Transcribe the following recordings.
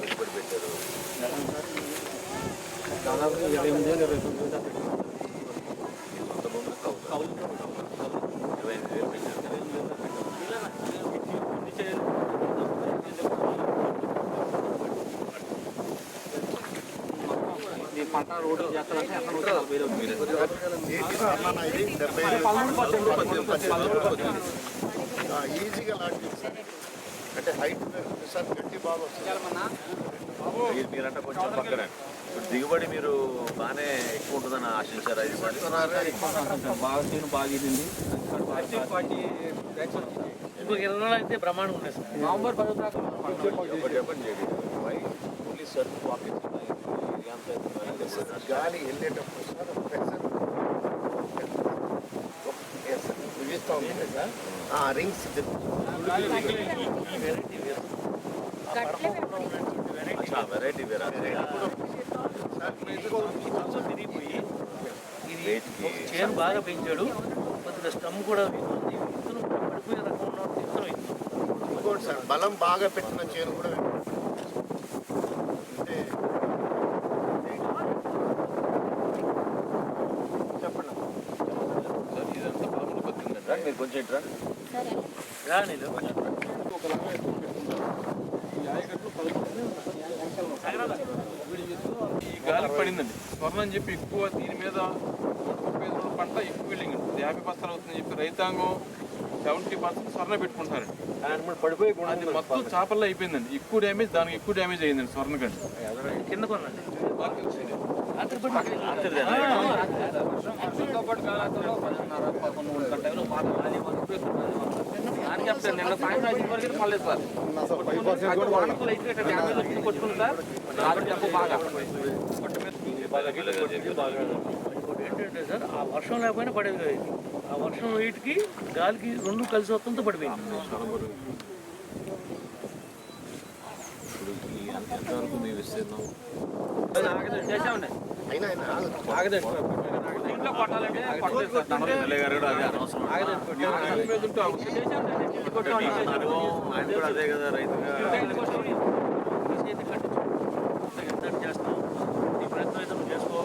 పెట్టుబడి పెట్టారు దాదాపు ఇరవై ఎనిమిది ఇరవై తొమ్మిది వేలు దాకా పెట్టాం. మీ సొంత భూమిలో కౌలు ఇరవై ఎనిమిది వేలు పెట్టారు ఈ పంట రోడ్డు చేస్తారంటే నలభై అవుతుంది. ఈజీగా లాంటిది సార్ అంటే హైట్ సార్ గట్టి బాగా వస్తుంది మీరు- మీరంటే కొంచెం పక్కన ఇప్పుడు దిగుబడి మీరు బాగానే ఎక్కువ ఉంటుందని ఆశించారు ఐదు సార్లు బాగా తీరు బాగా ఇది ఇంకొక ఇరవై రోజులు అయితే బ్రహ్మాండం ఉన్నాయి సార్ నవంబర్ పదో దాకా ఒకటి చెప్పండి చేయండి వై ఓన్లీ గాలి వెళ్ళేటప్పుడు సార్ ప్రెషర్ వివిస్తా ఉంటుంది. సార్ ఆ రింగ్స్ వెరైటీ ఇది చేను బాగా పెంచాడు. కొద్దిగా స్టమ్ కూడా పడిపోయే రకం ఉన్న విత్తనం ఇది. ఇంకోటి సార్ బలం బాగా పెట్టిన చేను కూడా అంటే చెప్పండి సార్ ఇదంతా పదమూడు రాని ఇది. ఈ గాలికి పడిందండి స్వర్ణం అని చెప్పి ఎక్కువ దీని మీద ముప్పై ఐదు రోజుల పంట ఎక్కువ బిల్డింగ్ ఉంటుంది యాభై బస్తాలు అవుతుందని చెప్పి రైతాంగం సెవెంటీ పర్సెంట్ స్వర్ణ పెట్టుకుంటారు పడిపోయి అది మొత్తం చేపల్లో అయిపోయిందండి ఎక్కువ డ్యామేజ్ దానికి ఎక్కువ డ్యామేజ్ అయ్యిందండి స్వర్ణ కంటే కింద కొనండి పడి దానికి చెప్తాను. నిన్న సాయంత్రం ఐదు వరకు పర్లేదు సార్. వానకు లైట్గా ఇట్లా డ్యామేజ్ వచ్చింది కొట్టుకుంది సార్. రాత్రి చెప్పు బాగా. ఏంటంటే సార్ ఆ వర్షం లేకపోయినా పడేది. ఆ వర్షం వీటికి గాలికి రెండు కలిసి వస్తుందో పడిపోయింది ఇప్పుడు ఈ ఎంత- ఎంతవరకు మీ విస్తీర్ణం చేసామండి అయినా అయినా ఆగదండి ఇంట్లో కొట్టాలంటే కొట్టలేదు సార్ దాని వల్ల ఎమ్మెల్యే గారు కూడా అదే అనవసరం గాలి మీద ఉంటే అవసరం. అనుభవం ఆయన కూడా అదే కదా రైతుగా చేస్తాం నీ ప్రయత్నం అయితే చేసుకో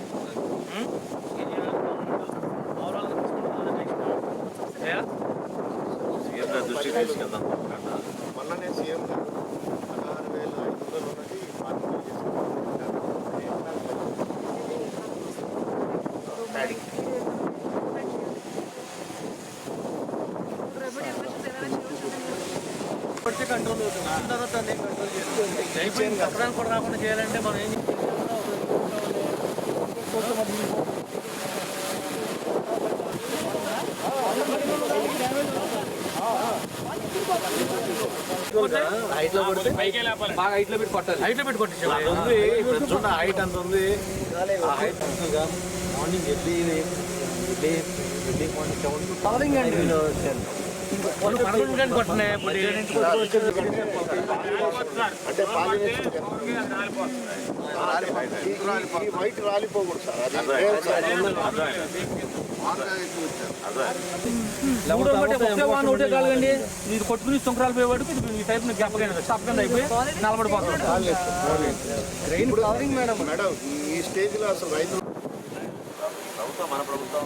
దృష్టికి తీసుకెళ్దాం. మొన్ననే సీఎం గారు పదహారు వేల ఐదు వందలు ఉన్నది పార్టీ కంట్రోల్ అవుతుంది తర్వాత కంట్రోల్ చేసుకోవాలి అయిపోయింది పక్కడానికి కూడా రాకుండా చేయాలంటే మనం ఏం బాగా పెట్టి కొట్టాలి. హైట్లో పెట్టి అది ఉంది. ఇప్పుడు చూడండి హైట్ అంత ఉంది. Height morning early early early morning seven to covering అండి అంటే వైట్ రాలిపోకూడదు సార్ ఒకటే కాదండి మీరు కొట్టుకుని సుంకరాలు పోయేవాడికి ఈ టైప్ గ్యాప్ తప్పకుండా అయిపోయి నిలబడిపోతుంది మేడం మేడం ఈ స్టేజ్లో అసలు రైతు ప్రభుత్వం మన ప్రభుత్వం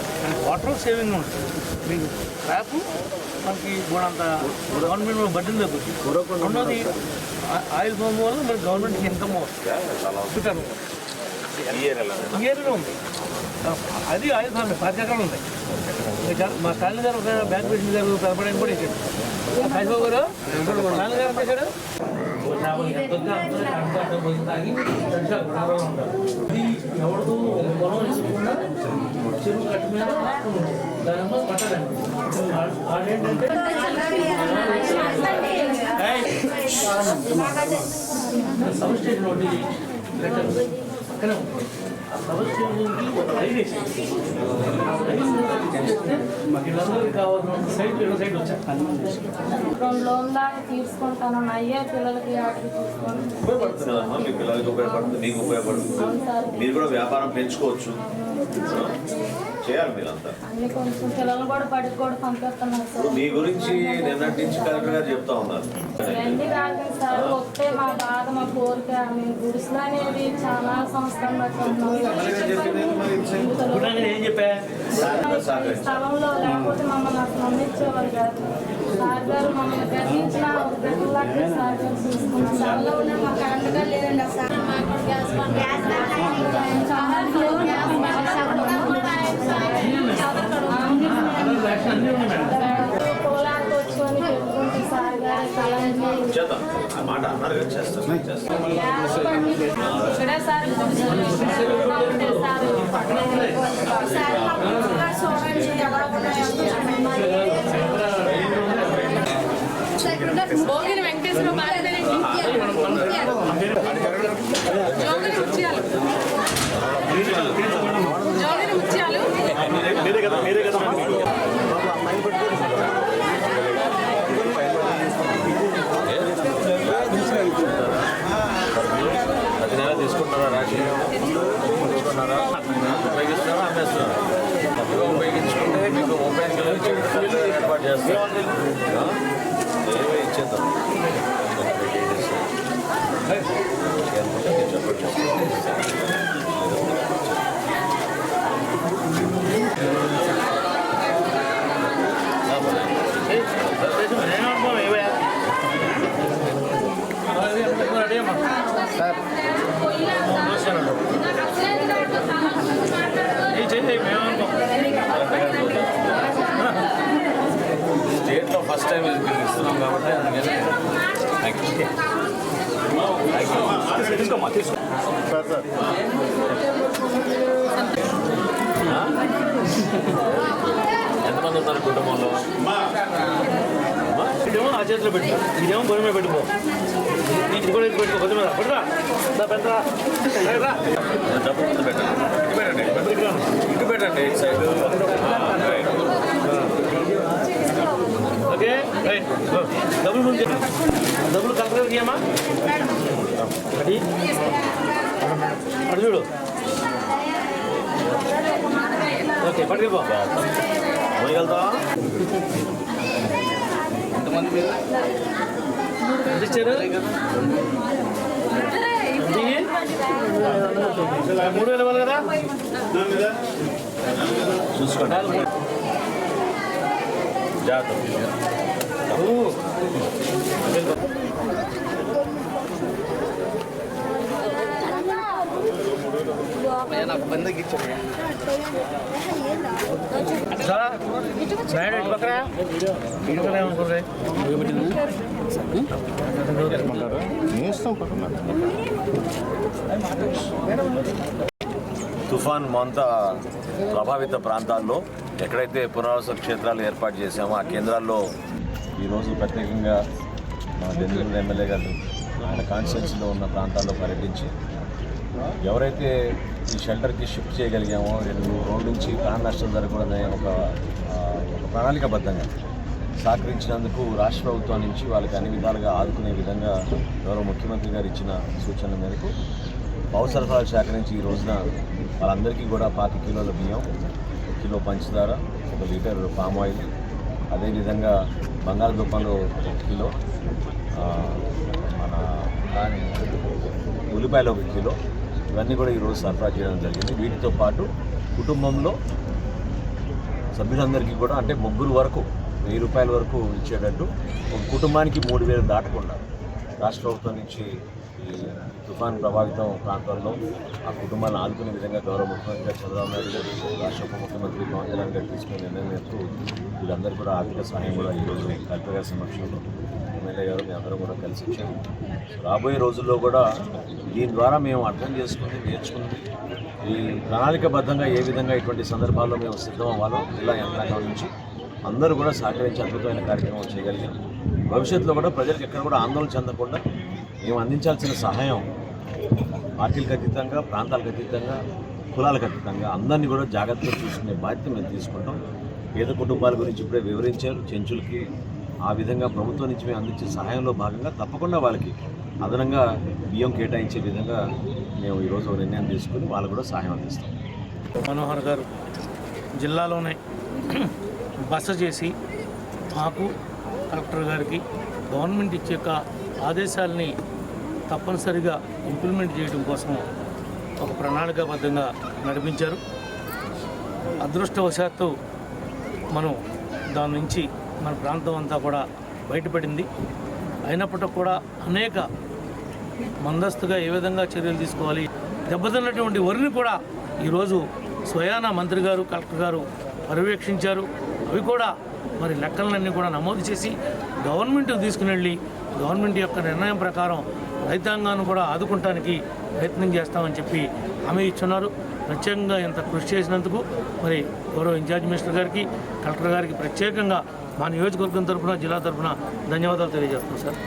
ఉపయోగించుకుంటాడు వాటర్ సేవింగ్ ఉంటుంది. మీకు ట్యాప్ మనకి అంత గవర్నమెంట్ బడ్జెట్ తగ్గుతుంది రెండోది ఆయిల్ పంప్ వల్ల మరి గవర్నమెంట్కి ఇన్కమ్ వస్తుంది. ఇయర్లో ఉంది. అది ఆయిల్ సార్లు పది ఎకరాలు ఉన్నాయి మా కాలనీ గారు ఒక బ్యాంక్ పెట్టిన గారు పెరపడానికి కూడా ఇచ్చాడు కాశీబాబు గారు కాలనీ గారు ఎంత ఇచ్చాడు ఎవరితో పొలం ఇవ్వకుండా చెరువు కట్టు మీద దానిమ్మ పట్టదండి ఆడేంటంటే సబ్ స్టేషన్ పక్కనే. ఆ ఒక వీళ్ళందరికీ కావాల్సిన వచ్చారు రెండు లోన్ దాకా తీసుకుంటాను. అయ్యే పిల్లలకి ఉపయోగపడుతుంది కదమ్మా? మీ పిల్లలకి ఉపయోగపడుతుంది మీకు ఉపయోగపడుతుంది. మీరు కూడా వ్యాపారం పెంచుకోవచ్చు. చేయాలి మీరంతా. అన్ని కొంచెం పిల్లలు కూడా బడికి కూడా పంపిస్తున్నారు సార్. మీ గురించి నిన్నటి నుంచి కలెక్టర్ గారు చెప్తా ఉన్నారు. రండి సార్ మా బాధ మా కోరిక. మేము గుడిసెలు అనేది చాలా చెప్పా? స్థలంలో లేకపోతే మమ్మల్ని అసలు అందించేవారు కాదు. సార్ గారు మమ్మల్ని గర్వించిన ఒక బిడ్డలాగే సార్ గారు చూసుకున్నారు స్థలంలో ఉన్న మా కరెంట్ లేదండి సార్. మాకు గ్యాస్ బండ చాలా అన్నీ ఉన్నాయి మేడం పొలానికి వచ్చుకొని పెట్టుకుంటే సార్ గారు ఇక్కడే sir sir Bhogini Venkateswara time ఇస్తున్నాం కాబట్టి అందుకని థ్యాంక్ యూ తీసుకోమ్మా తీసుకో సార్ సార్ ఎంతమంది ఉన్నారు కుటుంబంలో? ఇదేమో ఆ చేతిలో పెట్టు. ఇదేమో బొరి మీద పెట్టుకో ఇది కూడా ఇది పెట్టుకో బొరి మీద పట్టురా దా, పెద్దరా రా. డబ్బులు ముందు పెట్టండి. ఇటు పెట్టండి. ఇటు పెట్టండి. ఇటు side right okay right go. డబ్బులు ముందు చెప్పు. ఇయ్యమ్మా అది? అటు చూడు. ఓకే పట్టుకెళ్ళిపో. పోయగలుగుతావా ఎంత ఇచ్చారు ఇది? మూడు వేలు ఇవ్వాలి కదా? చూసుకోండి. జాగ్రత్త సార్ నాయుడు ఇటు పక్కన ఇటు పక్కన ఏమనుకుంటుంది తుఫాన్ మొంత ప్రభావిత ప్రాంతాల్లో ఎక్కడైతే పునరావాస క్షేత్రాలు ఏర్పాటు చేశామో ఆ కేంద్రాల్లో ఈరోజు ప్రత్యేకంగా మా బెంగళూరు ఎమ్మెల్యే గారు ఆయన కాన్స్టిట్యున్సీలో ఉన్న ప్రాంతాల్లో పర్యటించి ఎవరైతే ఈ షెల్టర్కి షిఫ్ట్ చేయగలిగాము. రెండు రోడ్ నుంచి ప్రాణ నష్టం జరగకూడదనే ఒక ప్రణాళికబద్ధంగా ఒక సహకరించినందుకు రాష్ట్ర ప్రభుత్వం నుంచి వాళ్ళకి అన్ని విధాలుగా ఆదుకునే విధంగా గౌరవ ముఖ్యమంత్రి గారు ఇచ్చిన సూచనల మేరకు పౌర సరఫరాల శాఖ నుంచి ఈ రోజున వాళ్ళందరికీ కూడా పాతి కిలోల బియ్యం ఒక కిలో పంచదార ఒక లీటర్ పామ్ ఆయిల్ అదేవిధంగా బంగాళదుంపలు ఒక కిలో మన ఉల్లిపాయలు ఒక కిలో ఇవన్నీ కూడా ఈరోజు సరఫరా చేయడం జరిగింది. వీటితో పాటు కుటుంబంలో సభ్యులందరికీ కూడా అంటే ముగ్గురు వరకు వెయ్యి రూపాయల వరకు ఇచ్చేటట్టు ఒక కుటుంబానికి మూడు వేలు దాటకుండా రాష్ట్ర ప్రభుత్వం నుంచి ఈ తుఫాన్ ప్రభావితం ప్రాంతాల్లో ఆ కుటుంబాలను ఆదుకునే విధంగా గౌరవ ముఖ్యమంత్రి చంద్రబాబు నాయుడు గారు రాష్ట్ర ఉప ముఖ్యమంత్రి పవన్ కళ్యాణ్ గారు తీసుకునే నిర్ణయం మేరకు వీళ్ళందరూ కూడా ఆర్థిక సహాయం కూడా ఈరోజు కలెక్టర్ సమక్షంలో ఎమ్మెల్యే గారు మీ అందరూ కూడా కలిసి ఇచ్చాము రాబోయే రోజుల్లో కూడా దీని ద్వారా మేము అర్థం చేసుకుంది నేర్చుకుంది ఈ ప్రణాళికబద్ధంగా ఏ విధంగా ఇటువంటి సందర్భాల్లో మేము సిద్ధం అవ్వాలో జిల్లా యంత్రాంగం నుంచి అందరూ కూడా సహకరించి అద్భుతమైన కార్యక్రమం చేయగలిగాం. భవిష్యత్తులో కూడా ప్రజలకు ఎక్కడ కూడా ఆందోళన చెందకుండా మేము అందించాల్సిన సహాయం పార్టీలకు అతీతంగా ప్రాంతాలకు అతీతంగా కులాలకు అతీతంగా అందరినీ కూడా జాగ్రత్తగా చూసుకునే బాధ్యత మేము తీసుకుంటాం. పేద కుటుంబాల గురించి ఇప్పుడే వివరించారు. చెంచులకి ఆ విధంగా ప్రభుత్వం నుంచి మేము అందించే సహాయంలో భాగంగా తప్పకుండా వాళ్ళకి అదనంగా బియ్యం కేటాయించే విధంగా మేము ఈరోజు నిర్ణయం తీసుకుని వాళ్ళకు కూడా సహాయం అందిస్తాం. మనోహర్ గారు జిల్లాలోనే బస చేసి మాకు కలెక్టర్ గారికి గవర్నమెంట్ ఇచ్చే యొక్క ఆదేశాలని తప్పనిసరిగా ఇంప్లిమెంట్ చేయడం కోసం ఒక ప్రణాళికాబద్ధంగా నడిపించారు. అదృష్టవశాత్తు మనం దాని నుంచి మన ప్రాంతం అంతా కూడా బయటపడింది. అయినప్పటికీ కూడా అనేక ముందస్తుగా ఏ విధంగా చర్యలు తీసుకోవాలి దెబ్బతిన్నటువంటి వరిని కూడా ఈరోజు స్వయాన మంత్రి గారు కలెక్టర్ గారు పర్యవేక్షించారు. అవి కూడా మరి లెక్కలన్నీ కూడా నమోదు చేసి గవర్నమెంట్ తీసుకుని వెళ్ళి గవర్నమెంట్ యొక్క నిర్ణయం ప్రకారం రైతాంగాన్ని కూడా ఆదుకుంటానికి ప్రయత్నం చేస్తామని చెప్పి హామీ ఇచ్చున్నారు. ప్రత్యేకంగా ఇంత కృషి చేసినందుకు మరి గౌరవ ఇన్ఛార్జ్ మినిస్టర్ గారికి కలెక్టర్ గారికి ప్రత్యేకంగా మా నియోజకవర్గం తరఫున జిల్లా తరఫున ధన్యవాదాలు తెలియజేస్తున్నాం సార్.